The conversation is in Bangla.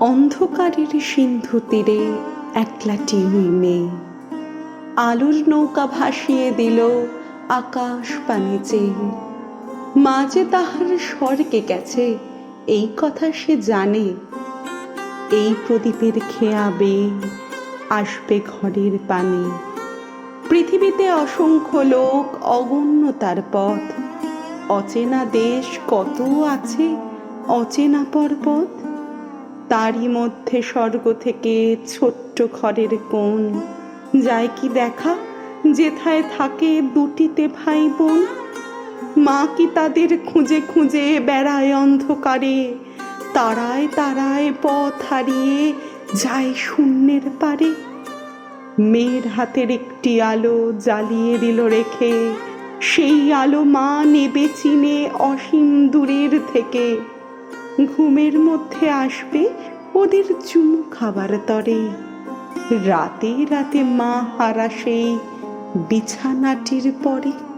অন্ধকারের সিন্ধু তীরে একলা টিউই মেয়ে। আলোর নৌকা ভাসিয়ে দিল আকাশ পানে চেয়ে। মা যে তাহার স্বর্গে গেছে, এই কথা সে জানে। এই প্রদীপের খেয়াবে আসবে ঘরের পানে। পৃথিবীতে অসংখ্য লোক অগণ্য তার পথ। অচেনা দেশ কত আছে, অচেনা পর্বত? তারই মধ্যে স্বর্গ থেকে ছোট্ট ঘরের কোণ। যায় কি দেখা? যেথায় থাকে দুটিতে ভাই বোন। মা কি তাদের খুঁজে খুঁজে বেড়ায় অন্ধকারে? তারায় তারায় পথ হারিয়ে যায় শূন্যের পারে। মেয়ের হাতের একটি আলো জ্বালিয়ে দিল রেখে। সেই আলো মা নেবে চিনে অসীম দূরের থেকে। ঘুমের মধ্যে আসবে ওদের চুমু খাবার তরে। রাতে রাতে মা হারা সেই বিছানাটির পরে